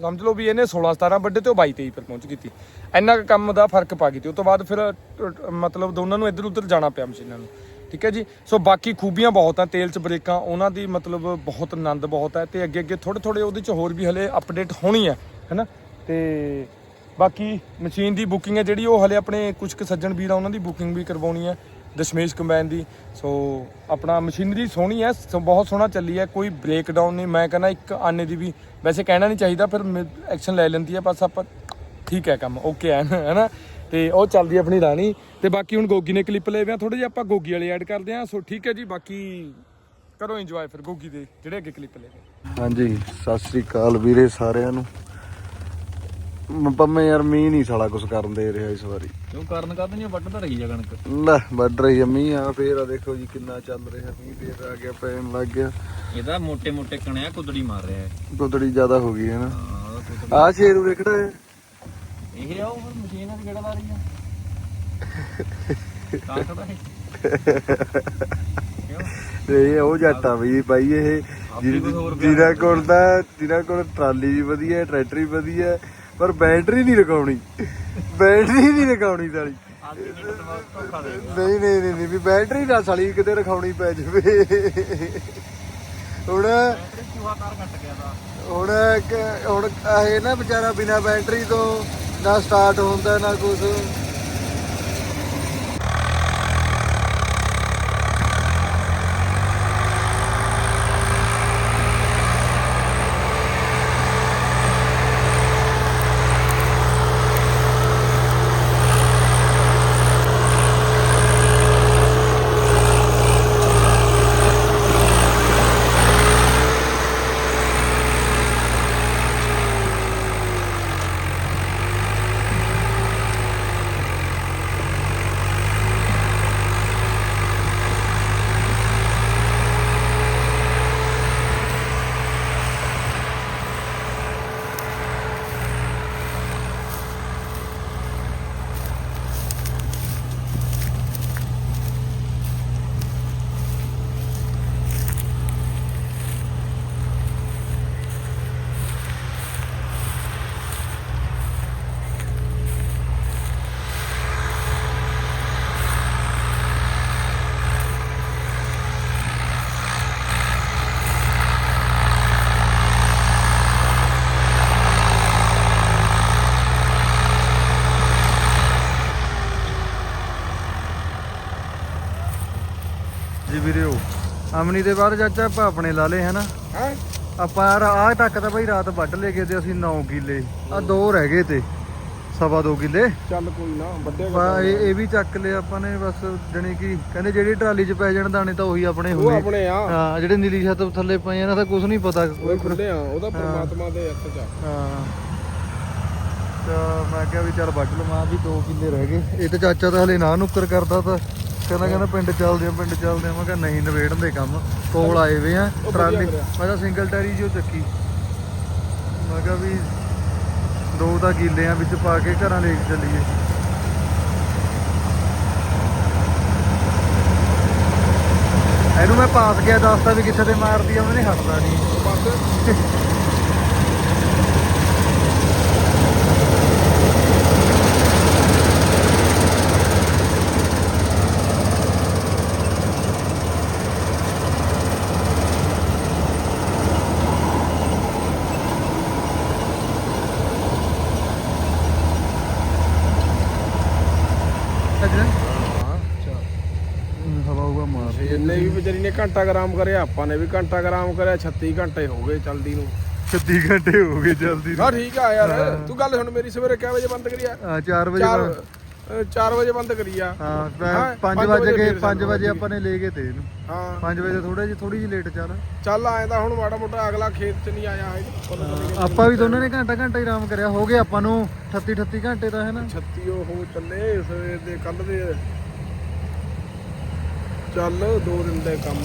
ਸਮਝ ਲਓ ਵੀ ਇਹਨੇ 16 17 ਵੱਡੇ ਤੇ ਉਹ 22 23 ਪਰ ਪਹੁੰਚ ਕੀਤੀ ਇੰਨਾ ਕੁ ਕੰਮ ਦਾ ਫ਼ਰਕ ਪਾ ਗਈ ਤੇ ਉਹ ਤੋਂ ਬਾਅਦ ਫਿਰ ਮਤਲਬ ਦੋਨਾਂ ਨੂੰ ਇੱਧਰ ਉੱਧਰ ਜਾਣਾ ਪਿਆ ਮਸ਼ੀਨਾਂ ਨੂੰ। ਠੀਕ ਹੈ ਜੀ? ਸੋ ਬਾਕੀ ਖੂਬੀਆਂ ਬਹੁਤ ਆ, ਤੇਲ ਚ ਬ੍ਰੇਕਾਂ, ਉਹਨਾਂ ਦੀ ਮਤਲਬ ਬਹੁਤ ਆਨੰਦ ਬਹੁਤ ਹੈ ਤੇ ਅੱਗੇ ਅੱਗੇ ਥੋੜੇ ਥੋੜੇ ਉਹਦੇ ਚ ਹੋਰ ਵੀ ਹਲੇ ਅਪਡੇਟ ਹੋਣੀ ਹੈ ਹੈਨਾ? ਤੇ ਬਾਕੀ ਮਸ਼ੀਨ ਦੀ ਬੁਕਿੰਗ ਹੈ ਜਿਹੜੀ, ਉਹ ਹਲੇ ਆਪਣੇ ਕੁਝ ਕੁ ਸੱਜਣ ਵੀਰ ਆ ਉਹਨਾਂ ਦੀ ਬੁਕਿੰਗ ਵੀ ਕਰਵਾਉਣੀ ਹੈ ਦਸ਼ਮੇਸ਼ ਕੰਬਾਈਨ ਦੀ। ਸੋ ਆਪਣਾ ਮਸ਼ੀਨਰੀ ਸੋਹਣੀ ਹੈ ਸੋ, ਬਹੁਤ ਸੋਹਣਾ ਚੱਲੀ ਹੈ ਕੋਈ ਬ੍ਰੇਕ ਡਾਊਨ ਨਹੀਂ। ਮੈਂ ਕਹਿੰਦਾ ਇੱਕ ਆਨੇ ਦੀ ਵੀ, ਵੈਸੇ ਕਹਿਣਾ ਨਹੀਂ ਚਾਹੀਦਾ, ਫਿਰ ਐਕਸ਼ਨ ਲੈ ਲੈਂਦੀ ਹੈ ਬਸ ਆਪਾਂ ਠੀਕ ਹੈ ਕੰਮ ਓਕੇ ਹੈ ਹੈਨਾ? ਤੇ ਉਹ ਚੱਲਦੀ ਆਪਣੀ ਰਾਣੀ। ਤੇ ਬਾਕੀ ਹੁਣ ਗੋਗੀ ਨੇ ਕਲਿੱਪ ਲਏ ਵਿਆ ਥੋੜੇ ਜਿਹਾ ਆਪਾਂ ਗੋਗੀ ਵਾਲੇ ਐਡ ਕਰਦੇ ਆ। ਸੋ ਠੀਕ ਹੈ ਜੀ ਬਾਕੀ ਕਰੋ ਇੰਜੋਏ ਫਿਰ ਗੋਗੀ ਦੇ ਜਿਹੜੇ ਅੱਗੇ ਕਲਿੱਪ ਲੈ ਹਾਂਜੀ ਸਤਿ ਸ੍ਰੀ ਅਕਾਲ ਵੀਰੇ ਸਾਰਿਆਂ ਨੂੰ। ਪੰਮੇ ਯਾਰ ਮੀਂਹ ਨਹੀਂ ਸਾਲਾ ਕੁਝ ਕਰਨ ਦੇ ਰਿਹਾ ਇਸ ਵਾਰੀ। ਕਿਉਂ ਕਰਨ ਕਰਦੇ ਨਹੀਂ? ਵੱਢ ਤਾਂ ਰਹੀ ਆ ਕਣਕ। ਲੈ ਵੱਢ ਰਹੀ ਆ ਮੀਂਹ ਆ ਫੇਰ ਆ ਦੇਖੋ ਜੀ ਕਿੰਨਾ ਚੱਲ ਰਿਹਾ ਮੀਂਹ ਫੇਰ ਆ ਗਿਆ ਪੈਣ ਲੱਗ ਗਿਆ। ਇਹਦਾ ਮੋٹے ਮੋٹے ਕਣਿਆ ਕੁਦੜੀ ਮਾਰ ਰਿਹਾ ਹੈ। ਕੁਦੜੀ ਜ਼ਿਆਦਾ ਹੋ ਗਈ ਹੈ ਨਾ। ਆ ਸ਼ੇਰ ਉਰੇ ਖੜਾ ਹੈ। ਇਹ ਉਹ ਫਿਰ ਮਸ਼ੀਨ ਨਾਲ ਕਿਹੜਾ ਲਾ ਰਹੀ ਆ? ਤਾਂ ਖੜਾ ਹੈ ਕਿਉਂ? ਇਹ ਉਹ ਜੱਟ ਆ ਬਈ ਇਹ। ਜਿਹਨਾਂ ਕੋਲ ਤਾਂ ਜਿਹਨਾਂ ਕੋਲ ਟਰਾਲੀ ਵੀ ਵਧੀਆ ਟਰੈਕਟਰ ਵੀ ਵਧੀਆ ਪਰ ਬੈਟਰੀ ਨਹੀਂ ਰਕਾਉਣੀ। ਬੈਟਰੀ ਨਹੀਂ ਰਕਾਉਣੀ ਸਾਲੀ। ਨਹੀਂ ਨਹੀਂ ਨਹੀਂ ਵੀ ਬੈਟਰੀ ਨਾ ਸਾਲੀ ਕਿਤੇ ਰਖਾਉਣੀ ਪੈ ਜਾਵੇ। ਹੁਣ ਹੁਣ ਹੁਣ ਇਹ ਨਾ ਵਿਚਾਰਾ ਬਿਨਾ ਬੈਟਰੀ ਤੋਂ ਨਾ ਸਟਾਰਟ ਹੁੰਦਾ ਨਾ ਕੁਝ ਜੀ ਵੀਰਿਓ ਅਮਨੀ ਦੇ ਬਾਅਦ ਚਾਚਾ ਆਪਾਂ ਆਪਣੇ ਲਾ ਲਏ ਹਨਾ? ਹਾਂ। ਆਪਾਂ ਯਾਰ ਆਹ ਤੱਕ ਤਾਂ ਬਈ ਰਾਤ ਵੱਢ ਲੈ ਗਏ ਤੇ ਅਸੀਂ 9 ਕਿੱਲੇ। ਆ ਦੋ ਰਹਿ ਗਏ ਤੇ ਸਵਾ ਦੋ ਕਿੱਲੇ। ਚੱਲ ਕੋਈ ਨਾ ਵੱਡੇ ਬਾ ਇਹ ਇਹ ਵੀ ਚੱਕ ਲਏ ਆਪਾਂ ਨੇ ਬਸ ਜਣੀ ਕਿ ਕਹਿੰਦੇ ਜਿਹੜੀ ਟਰਾਲੀ 'ਚ ਪੈ ਜਾਣ ਦਾਣੇ ਤਾਂ ਉਹੀ ਆਪਣੇ ਉਹ ਆਪਣੇ ਆ। ਹਾਂ ਜਿਹੜੇ ਨੀਲੀ ਛੱਤ ਥੱਲੇ ਪਏ ਆ ਨਾ ਤਾਂ ਕੁਝ ਨਹੀਂ ਪਤਾ। ਉਹ ਖੁੱਲੇ ਆ ਉਹਦਾ ਪਰਮਾਤਮਾ ਦੇ ਹੱਥ 'ਚ ਆ। ਹਾਂ। ਤਾਂ ਮੈਂ ਕਿਹਾ ਵੀ ਚੱਲ ਵੱਢ ਲਵਾਂ ਵੀ 2 ਕਿੱਲੇ ਰਹਿ ਗਏ। ਇਹ ਤੇ ਚਾਚਾ ਤਾਂ ਹਲੇ ਨਾ ਨੁੱਕਰ ਕਰਦਾ ਤਾਂ ਕਹਿੰਦਾ ਕਹਿੰਦਾ ਪਿੰਡ ਚੱਲਦੇ ਆ ਪਿੰਡ ਚੱਲਦੇ ਆ। ਮੈਂ ਕਿਹਾ ਨਹੀਂ ਨਵੇੜਨ ਦੇ ਕੰਮ। ਕੋਲ ਆਏ ਵੇ ਆ ਟਰਾਲੀ। ਮੈਂ ਤਾਂ ਸਿੰਗਲ ਟੈਰੀ ਜੋ ਚੱਕੀ। ਮੈਂ ਕਿਹਾ ਵੀ ਦੋ ਤਾਂ ਕਿੱਲੇ ਆ ਵਿੱਚ ਪਾ ਕੇ ਘਰਾਂ ਲੈ ਕੇ ਚੱਲੀਏ। ਇਹਨੂੰ ਮੈਂ ਪਾਸ ਗਿਆ ਦੱਸਦਾ ਵੀ ਕਿੱਥੇ ਤੇ ਮਾਰਦੀ ਆ ਉਹਨੇ ਹਟਦਾ ਨਹੀਂ ਬਸ ਹੋਊਗਾ ਮਾਰ ਇਹਨੇ ਵੀ ਵਿਚਾਰੀ ਨੇ ਘੰਟਾ ਗ੍ਰਾਮ ਕਰਿਆ ਆਪਾਂ ਨੇ ਵੀ ਘੰਟਾ ਗ੍ਰਾਮ ਕਰਿਆ 36 ਘੰਟੇ ਹੋ ਗਏ ਚਲਦੀ ਨੂੰ। 36 ਘੰਟੇ ਹੋ ਗਏ ਜਲਦੀ ਹਾਂ ਠੀਕ ਆ ਯਾਰ। ਹਾਂ। ਤੂੰ ਗੱਲ ਸੁਣ ਮੇਰੀ ਸਵੇਰੇ ਕਿੰਨੇ ਵਜੇ ਬੰਦ ਕਰੀਆ ਆ? 4 ਵਜੇ 4 ਬਾਅਦ- 4 ਵਜੇ ਬੰਦ ਕਰੀਆ ਹਾਂ ਹਾਂ, 5 ਪੰਜ ਵਜੇ ਵਜੇ ਕੇ ਫਿਰ 5 ਸਾਨੂੰ ਵਜੇ ਆਪਾਂ ਨੇ ਲੈ ਗਏ ਤੇ ਇਹਨੂੰ। ਹਾਂ। 5 ਵਜੇ ਥੋੜਾ ਜਿਹੀ ਥੋੜੀ ਜਿਹੀ ਲੇਟ ਚੱਲ। ਚੱਲ ਆਏ ਤਾਂ ਹੁਣ ਮਾੜਾ ਮੋਟਾ ਅਗਲਾ ਖੇਤ ਚ ਨਹੀਂ ਆਇਆ ਆਪਾਂ ਵੀ ਦੋਨਾਂ ਨੇ ਘੰਟਾ ਘੰਟਾ ਹੀ ਆਰਾਮ ਕਰਿਆ। ਹੋ ਗਏ ਆਪਾਂ ਨੂੰ 38 38 ਘੰਟੇ ਦਾ ਹੈ ਨਾ? 36 ਉਹ ਚੱਲੇ ਸਵੇਰ ਦੇ ਕੱਲ ਦੇ। ਚੱਲ ਦੋ ਦਿਨ ਦੇ ਕੰਮ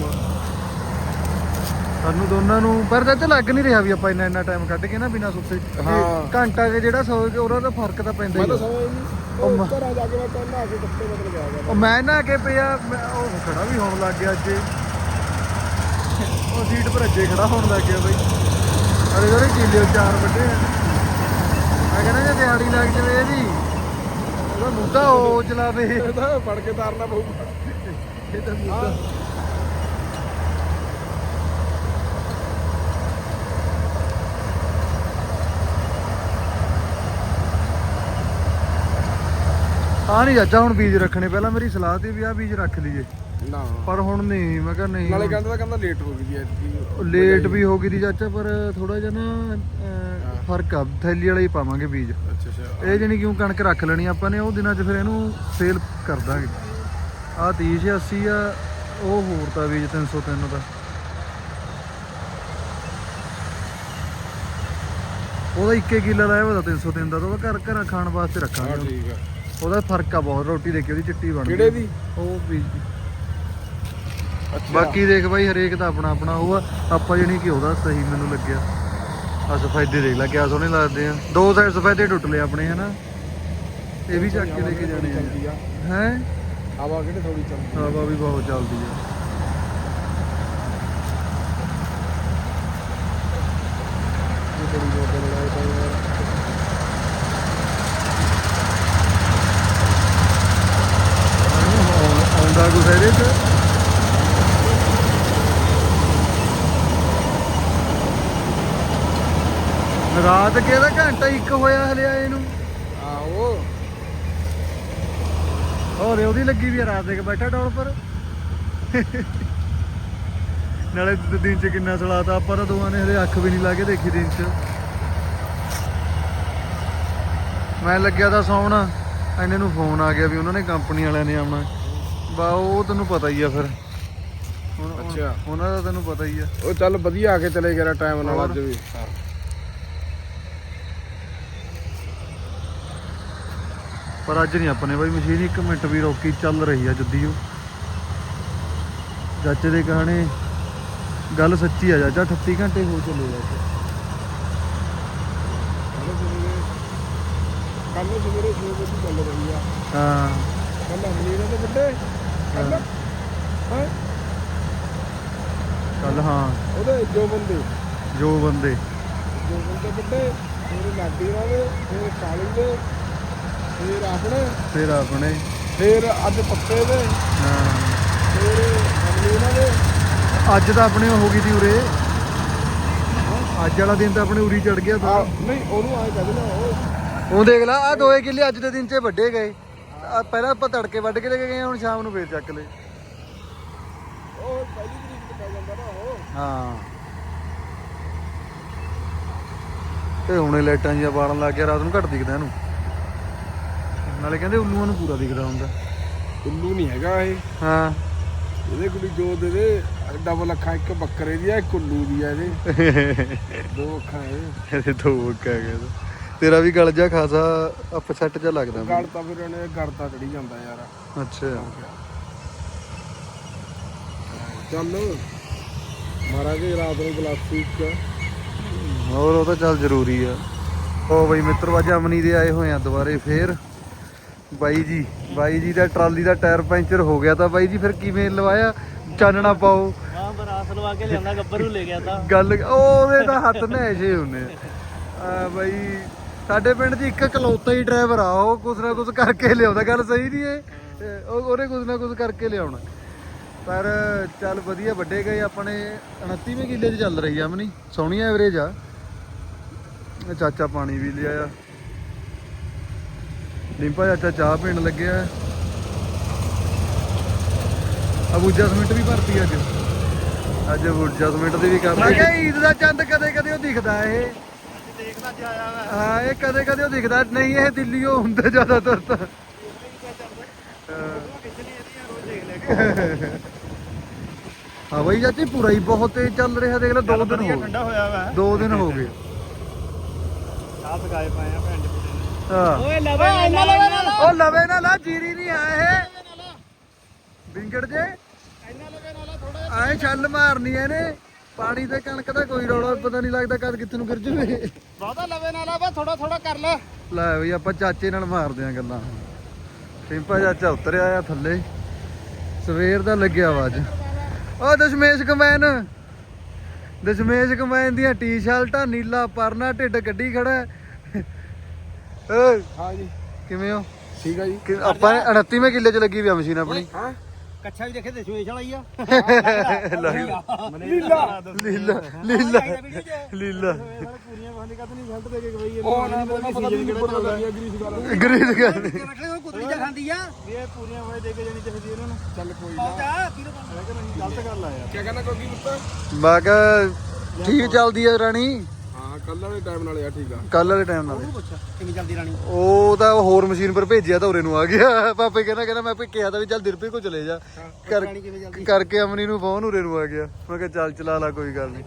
ਸਾਨੂੰ ਦੋਨਾਂ ਨੂੰ ਪਰ ਤੇ ਲੱਗ ਨਹੀਂ ਰਿਹਾ ਵੀ ਆਪਾਂ ਇੰਨਾ ਇੰਨਾ ਟਾਈਮ ਕੱਢ ਕੇ ਨਾ ਬਿਨਾ ਸੁੱਤੇ ਤੇ ਹਾਂ। ਘੰਟਾ ਕੇ ਜਿਹੜਾ ਸੌ ਕੇ ਉਹਦਾ ਤਾਂ ਫ਼ਰਕ ਤਾਂ ਪੈਂਦਾ ਮੈਂ ਹੀ ਤਾਂ ਆ। ਸਮਝ ਨਹੀਂ। ਉਹ ਮ- ਘਰਾਂ ਜਾ ਕੇ ਮੈਂ ਕਹਿੰਦਾ ਆ ਕੇ ਕੱਪੜੇ ਬਦਲ ਗਿਆ ਵਾ ਉਹ ਮੈਂ ਨਾ ਕੇ ਪਿਆ ਮੈਂ- ਉਹ ਖੜਾ ਵੀ ਹੋਣ ਲੱਗ ਗਿਆ ਅੱਜ। ਉਹ ਸੀਟ ਪਰ ਅੱਜੇ ਖੜਾ ਹੋਣ ਲੱਗ ਗਿਆ ਬਈ। ਅਰੇ ਜਿਹੜੇ ਕੀਲੇ ਚਾਰ ਵੱਡੇ ਆ। ਮੈਂ ਕਹਿੰਦਾ ਜੇ ਦਿਹਾੜੀ ਲੱਗ ਜਾਵੇ ਇਹਦੀ ਉਹਦਾ ਮੁੱਦਾ ਉਹ ਚਲਾਵੇ। ਇਹ ਤਾਂ ਫੜ ਕੇ ਤਾਰਨਾ ਪਊਗਾ। ਇਹ ਤਾਂ ਮੁੱਦਾ ਆ ਨਹੀਂ ਚਾਚਾ ਹੁਣ ਬੀਜ ਰੱਖਣੇ ਪਹਿਲਾਂ ਮੇਰੀ ਸਲਾਹ ਤੇ ਵੀ ਆ ਬੀਜ ਰੱਖ ਲਈਏ। ਨਾ। ਪਰ ਹੁਣ ਨਹੀਂ ਮੈਂ ਕਿਹਾ ਨਹੀਂ। ਨਾਲੇ ਕਹਿੰਦਾ ਤਾਂ ਕਹਿੰਦਾ ਲੇਟ ਹੋ ਗਈ ਜੀ ਐਤਕੀ ਲੇਟ ਵੀ ਹੋ ਗਈ ਦੀ ਚਾਚਾ ਪਰ ਥੋੜਾ ਜਿਹਾ ਨਾ ਫ਼ਰਕ ਆ ਥੈਲੀ ਵਾਲਾ ਹੀ ਪਾਵਾਂਗੇ ਬੀਜ। ਅੱਛਾ ਅੱਛਾ। ਇਹ ਜਣੀ ਕਿਉਂ ਕਣਕ ਰੱਖ ਲੈਣੀ ਆਪਾਂ ਨੇ ਉਹ ਦਿਨਾਂ 'ਚ ਫਿਰ ਇਹਨੂੰ ਸੇਲ ਕਰ ਦਾਂਗੇ। ਆ 30 80 ਆ ਉਹ ਹੋਰ ਤਾਂ ਬੀਜ 303 ਦਾ। ਉਹਦਾ 21 ਕਿੱਲਾ ਲਾਇਆ ਉਹਦਾ 303 ਦਾ ਤਾਂ ਉਹਦਾ ਘਰ ਘਰਾਂ ਖਾਣ ਵਾਸਤੇ ਹਾਂ ਰੱਖਾਂਗੇ ਠੀਕ ਆ। ਉਹਦਾ ਫ਼ਰਕ ਆ ਬਹੁਤ ਰੋਟੀ ਦੇਖੀ ਉਹਦੀ ਚਿੱਟੀ ਬਣ ਕਿਹੜੇ ਦੀ? ਉਹ ਬੀਜ ਦੀ ਬਾਕੀ ਦੇਖ ਬਾਈ ਹਰੇਕ ਦਾ ਆਪਣਾ ਆਪਣਾ ਉਹ ਆ। ਆਪਾਂ ਜਣੀ ਕਿ ਉਹਦਾ ਸਹੀ ਮੈਨੂੰ ਲੱਗਿਆ। ਆ ਸਫੈਦੇ ਦੇਖ ਲੈ ਕਿਆ ਸੋਹਣੇ ਲੱਗਦੇ ਆ। ਦੋ ਸਾਈਡ ਸਫੈਦੇ ਟੁੱਟ ਲਏ ਆਪਣੇ ਹਨਾ। ਇਹ ਵੀ ਚੱਕ ਕੇ ਲੈ ਕੇ ਜਾਣੇ ਆ। ਹੈ? ਹਵਾ ਕਿਹੜੇ ਥੋੜੀ ਚੱਲਦੀ ਹਵਾ ਵੀ ਬਹੁਤ ਚੱਲਦੀ ਆ ਇਹ ਬੜੀ ਜ਼ੋਰ ਦੇ ਲੜਾਈ ਪਈ ਯਾਰ। ਆਉਂ- ਆਉਂਦਾ ਕੁਛ ਇਹਦੇ ਚ ਰਾਤ ਕੇ ਦਾ ਘੰਟਾ ਇੱਕ ਹੋਇਆ ਹਲੇ ਆਏ ਨੂੰ ਆਹੋ ਹੋਰ ਉਹਦੀ ਲੱਗੀ ਵੀ ਆ ਰਾਤ ਦੇ ਬੈਠਾ ਟੌਲ ਪਰ। ਨਾਲੇ ਦ- ਦਿਨ ਚ ਕਿੰਨਾ ਸਲਾਤਾ ਆਪਾਂ ਤਾਂ ਦੋਵਾਂ ਨੇ ਹਲੇ ਅੱਖ ਵੀ ਨਹੀਂ ਲਾ ਕੇ ਦੇਖੀ ਦਿਨ ਚ। ਮੈਂ ਲੱਗਿਆ ਤਾਂ ਸੌਣ ਇਹਨੇ ਨੂੰ ਫੋਨ ਆ ਗਿਆ ਵੀ ਉਹਨਾਂ ਨੇ ਕੰਪਨੀ ਵਾਲਿਆਂ ਨੇ ਆਉਣਾ। ਬਾ ਉਹ ਤੈਨੂੰ ਪਤਾ ਹੀ ਆ ਫਿਰ। ਅੱਛਾ। ਉਹਨਾਂ ਦਾ ਤੈਨੂੰ ਪਤਾ ਹੀ ਆ। ਉਹ ਚੱਲ ਵਧੀਆ ਆ ਕੇ ਚਲੇ ਗਿਆ ਟਾਈਮ ਨਾਲ ਹੋਰ? ਅੱਜ ਵੀ। ਪਰ ਅੱਜ ਨਹੀਂ ਆਪਣੇ ਬਾਈ ਮਸ਼ੀਨ ਇੱਕ ਮਿੰਟ ਵੀ ਰੋਕੀ ਚੱਲ ਰਹੀ ਆ ਜੱਦੀ ਉਹ ਚਾਚੇ ਦੇ ਕਹਾਣੇ ਗੱਲ ਸੱਚੀ ਆ ਚਾਚਾ 38 ਘੰਟੇ ਹੋ ਚੱਲੇ ਜਾ ਕੱਲ ਨੂੰ ਸਵੇਰੇ 6 ਵਜੇ ਚੱਲ ਰਹੀ ਆ। ਹਾਂ। ਕੱਲ ਅਮਲੀ ਦੇ ਵੱਡੇ ਕੱਲ ਹਾਂ। ਕੱਲ ਹਾਂ। ਉਹਦੇ ਜੋ ਬੰਦੇ। ਜੋ ਬੰਦੇ। ਜੋ ਬੰਦੇ ਵੱਡੇ ਫਿਰ ਲਾਡੀ ਵਾਲੇ ਫਿਰ ਕਾਲੀ ਦੇ ਫਿਰ ਆਪਣੇ। ਫਿਰ ਆਪਣੇ। ਫਿਰ ਅੱਜ ਪੱਤੇ ਦੇ। ਹਾਂ ਫਿਰ ਅਮਲੀ ਇਹਨਾਂ ਦੇ। ਅੱਜ ਤਾਂ ਆਪਣੇ ਹੋ ਗਈ ਸੀ ਉਰੇ। ਅੱਜ ਵਾਲਾ ਦਿਨ ਤਾਂ ਆਪਣੇ ਉਰੀ ਚੜ ਗਿਆ ਤਾਂ ਨਹੀਂ ਉਹਨੂੰ ਆਏ ਕਹਿੰਦੇ ਨਾ ਉਹ। ਉਹ ਦੇਖ ਲੈ ਆ ਦੋਏ ਕਿੱਲੇ ਅੱਜ ਦੇ ਦਿਨ 'ਚ ਵੱਡੇ ਗਏ। ਆਹ ਪਹਿਲਾਂ ਆਪਾਂ ਤੜਕੇ ਵੱਢ ਕੇ ਲੈ ਕੇ ਗਏ ਹੁਣ ਸ਼ਾਮ ਨੂੰ ਫੇਰ ਚੱਕ ਲਏ ਉਹ ਪਹਿਲੀ ਤਰੀਕ ਤੇ ਪੈ ਜਾਂਦਾ ਨਾ ਉਹ। ਹਾਂ। ਤੇ ਹੁਣੇ ਲਾਈਟਾਂ ਜੀਆਂ ਬਾਲਣ ਲੱਗ ਗਿਆ ਰਾਤ ਨੂੰ ਘੱਟ ਦਿਖਦਾ ਇਹਨੂੰ। ਨਾਲੇ ਕਹਿੰਦੇ ਉੱਲੂਆਂ ਨੂੰ ਪੂਰਾ ਦਿਖਦਾ ਹੁੰਦਾ। ਉੱਲੂ ਨਹੀਂ ਹੈਗਾ ਇਹ। ਹਾਂ। ਇਹਦੇ ਕੋਲ ਜੋ ਦੇ ਦੇ ਡਬਲ ਅੱਖਾਂ ਇੱਕ ਬੱਕਰੇ ਦੀ ਆ ਇੱਕ ਉੱਲੂ ਦੀ ਆ ਇਹਦੇ। ਦੋ ਅੱਖਾਂ ਇਹ। ਇਹਦੇ ਦੋ ਬੱਕਾ ਗਿਆ ਤੇਰਾ ਵੀ ਗਲ ਜਾ ਖਾਸਾ ਅਪਸੈਟ ਜਿਹਾ ਲੱਗਦਾ। ਗੜ ਤਾਂ ਫਿਰ ਇਹਨੇ ਗੜ ਤਾਂ ਚੜੀ ਜਾਂਦਾ ਯਾਰ। ਅੱਛਾ। ਚੱਲ। ਮਾਰਾਂਗੇ ਰਾਤ ਨੂੰ ਗਲਾਸੀ ਚ ਹੋਰ ਉਹ ਤਾਂ ਚੱਲ ਜ਼ਰੂਰੀ ਆ। ਉਹ ਬਈ ਮਿੱਤਰੋ ਅੱਜ ਅਮਨੀ ਦੇ ਆਏ ਹੋਏ ਆ ਦੁਬਾਰੇ ਫੇਰ। ਬਾਈ ਜੀ ਬਾਈ ਜੀ ਦਾ ਟਰਾਲੀ ਦਾ ਟਾਇਰ ਪੈਂਚਰ ਹੋ ਗਿਆ ਤਾਂ ਬਾਈ ਜੀ ਫਿਰ ਕਿਵੇਂ ਲਵਾਇਆ? ਚਾਨਣਾ ਪਾਓ। ਹਾਂ ਬਰਾਸ ਲਵਾ ਕੇ ਲਿਆਂਦਾ ਗੱਬਰ ਨੂੰ ਲੈ ਗਿਆ ਤਾਂ। ਗੱਲ ਉਹ ਉਹਦੇ ਤਾਂ ਹੱਥ ਨੈਸ਼ੇ ਹੁੰਨੇ ਆ ਬਾਈ ਸਾਡੇ ਪਿੰਡ 'ਚ ਇੱਕ ਇਕਲੌਤਾ ਹੀ ਡਰਾਈਵਰ ਆ ਉਹ ਕੁਛ ਨਾ ਕੁਛ ਕਰਕੇ ਲਿਆਉਂਦਾ। ਗੱਲ ਸਹੀ ਨਹੀਂ ਏ ਉਹਨੇ ਕੁਛ ਨਾ ਕੁਛ ਕਰਕੇ ਲਿਆਉਣਾ। ਪਰ ਚੱਲ ਵਧੀਆ ਵੱਡੇ ਗਏ ਆਪਣੇ। 29ਵੇਂ ਕਿੱਲੇ 'ਚ ਚੱਲ ਰਹੀ ਆ ਮਨੀ ਸੋਹਣੀ ਐਵਰੇਜ ਆ। ਚਾਚਾ ਪਾਣੀ ਵੀ ਲਿਆਇਆ। ਡਿੰਪਾ ਚਾਚਾ ਚਾਹ ਪੀਣ ਲੱਗਿਆ। ਅਬੂਜਾ ਸਮਿੰਟ ਵੀ ਭਰਤੀ ਅੱਜ। ਅੱਜ ਅਬੂਜਾ ਸਮਿੰਟ ਦੀ ਵੀ ਕਰ ਮੈਂ ਕਿਹਾ ਈਦ ਦਾ ਚੰਦ ਕਦੇ ਕਦੇ ਉਹ ਦਿਖਦਾ ਇਹ। ਦੇਖਦਾ ਜਾ ਆਇਆ ਹਾਂ ਇਹ ਕਦੇ ਕਦੇ ਉਹ ਦਿਖਦਾ। ਨਹੀਂ ਇਹ ਦਿੱਲੀੋਂ ਹੁੰਦਾ ਜ਼ਿਆਦਾਤਰ ਤਾਂ ਹਾਂ। ਬਈ ਚਾਚੀ ਪੂਰਾ ਹੀ ਬਹੁਤ ਤੇਜ਼ ਚੱਲ ਰਿਹਾ। ਦੇਖ ਲੈ ਦੋ ਦਿਨ ਹੋ ਗਏ। ਠੰਡਾ ਹੋਇਆ ਵਾ। ਦੋ ਦਿਨ ਹੋ ਗਏ। ਚਾਹ ਪਕਾਏ ਪਏ ਆ ਓਏ ਲਵੇ ਇੰਨਾ ਲਵੇ ਨਾ ਉਹ ਲਵੇ ਨਾ ਲਾ ਜੀਰੀ ਨਹੀਂ ਆਏ ਬਿੰਗੜ ਜੇ। ਇੰਨਾ ਲਵੇ ਨਾ ਥੋੜਾ ਆਏ ਛੱਲ ਮਾਰਨੀ ਇਹਨੇ। ਪਾਣੀ ਤੇ ਕਣਕ ਦਾ ਕੋਈ ਰੌਲਾ ਪਤਾ ਨਹੀਂ ਲੱਗਦਾ ਕਦ ਕਿੱਥੇ ਨੂੰ ਗਿਰ ਜਵੇ। ਬਹੁਤਾ ਲਵੇ ਨਾ ਲਾ ਥੋੜਾ ਥੋੜਾ ਕਰ ਲੈ। ਲੈ ਬਈ ਆਪਾਂ ਚਾਚੇ ਨਾਲ ਮਾਰਦੇ ਆਂ ਗੱਲਾਂ। ਸਿੰਪਾ ਚਾਚਾ ਉਤਰਿਆ ਆ ਥੱਲੇ। ਸਵੇਰ ਦਾ ਲੱਗਿਆ ਵਾ ਅੱਜ। ਉਹ ਦਸ਼ਮੇਸ਼ ਕਮੈਨ। ਦਸ਼ਮੇਸ਼ ਕਮੈਨ ਦੀਆਂ ਟੀ-ਸ਼ਰਟਾਂ ਨੀਲਾ ਪਰਨਾ ਢਿੱਡ ਕੱਢੀ ਖੜਾ। ਹੈ। ਓਏ। ਹਾਂ ਜੀ। ਕਿਵੇਂ ਹੋ? ਠੀਕ ਆ ਜੀ। ਕਿ ਆਪਾਂ 29ਵੇਂ ਕਿੱਲੇ 'ਚ ਲੱਗੀ ਵੀ ਆ ਮਸ਼ੀਨ ਆਪਣੀ। ਹਾਂ। ਕੱਛਾ ਵੀ ਦੇਖੇ ਤੇ ਸਵੇਸ਼ ਵਾਲਾ ਹੀ ਆ। ਲੀਲਾ। ਲੀਲਾ। ਲੀਲਾ। ਲੀਲਾ। ਪੂਰੀਆਂ ਬੰਦ ਕਰ ਨਹੀਂ ਛੱਡ ਦੇ ਕੇ ਗਈ ਉਹ ਨਾ ਮੈਨੂੰ ਪਤਾ ਨਹੀਂ ਨਿਬੜਦਾ ਲੱਗਿਆ ਗਰੀਸ ਗੱਲ ਗਰੀਸ ਗੱਲ ਬੈਠੇ ਉਹ ਕੁੱਤੀ ਜਾ ਖਾਂਦੀ ਆ। ਵੀ ਇਹ ਪੂਰੀਆਂ ਵਾਲੇ ਦੇ ਕੇ ਜਾਣੀ ਚਾਹੀਦੀ ਇਹਨਾਂ ਨੂੰ। ਚੱਲ ਕੋਈ ਨਾ। ਜਾ ਕਿਹਨੂੰ ਮੈਂ ਕਿ ਨਹੀਂ ਗਲਤ ਗੱਲ ਆ ਯਾਰ। ਕੀ ਕਹਿੰਦਾ ਕੋਗੀ ਪੁੱਤ? ਮੈਂ ਕਿਹਾ ਠੀਕ ਚੱਲਦੀ ਆ ਰਾਣੀ। ਕੱਲ ਵਾਲੇ ਟਾਈਮ ਨਾਲ ਆ ਠੀਕ ਆ। ਕੱਲ ਵਾਲੇ ਟਾਈਮ ਨਾਲ। ਪੁੱਛ ਕਿਵੇਂ ਚੱਲਦੀ ਰਾਣੀ? ਉਹ ਤਾਂ ਹੋਰ ਮਸ਼ੀਨ ਪਰ ਭੇਜਿਆ ਤਾਂ ਉਰੇ ਨੂੰ ਆ ਗਿਆ। ਪਾਪੇ ਕਹਿੰਦਾ ਕਹਿੰਦਾ ਮੈਂ ਭੇ ਕਿਹਾ ਤਾਂ ਵੀ ਚੱਲ ਦਿਰਪੇ ਕੋ ਚਲੇ ਜਾ। ਕਰ ਕਰਕੇ ਅਮਨੀ ਨੂੰ ਫੋਨ ਉਰੇ ਨੂੰ ਆ ਗਿਆ। ਮੈਂ ਕਿਹਾ ਚੱਲ ਚਲਾ ਲਾ ਕੋਈ ਗੱਲ ਨਹੀਂ।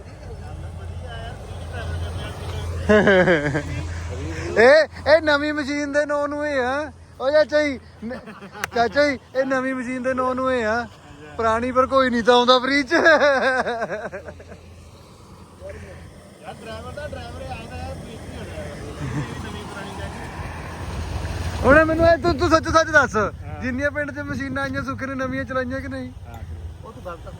ਇਹ ਇਹ ਨਵੀਂ ਮਸ਼ੀਨ ਦੇ ਨਾਂ ਨੂੰ ਇਹ ਆ। ਉਹ ਚਾਚਾ ਜੀ ਨ- ਚਾਚਾ ਜੀ ਇਹ ਨਵੀਂ ਮਸ਼ੀਨ ਦੇ ਨਾਂ ਨੂੰ ਇਹ ਆ। ਪੁਰਾਣੀ ਪਰ ਕੋਈ ਨਹੀਂ ਤਾਂ ਆਉਂਦਾ ਫ੍ਰੀ ਚ ਡਰਾਈਵਰ ਦਾ ਡਰਾਈਵਰ ਹੁਣ ਮੈਨੂੰ ਇਹ ਤੂੰ ਤੂੰ ਸੱਚ ਸੱਚ ਦੱਸ ਜਿੰਨੀਆਂ ਪਿੰਡ 'ਚ ਮਸ਼ੀਨਾਂ ਆਈਆਂ ਨੇ ਨਵੀਆਂ ਚਲਾਈਆਂ ਕਿ ਨਹੀਂ? ਉਹ ਤੂੰ ਗਲਤ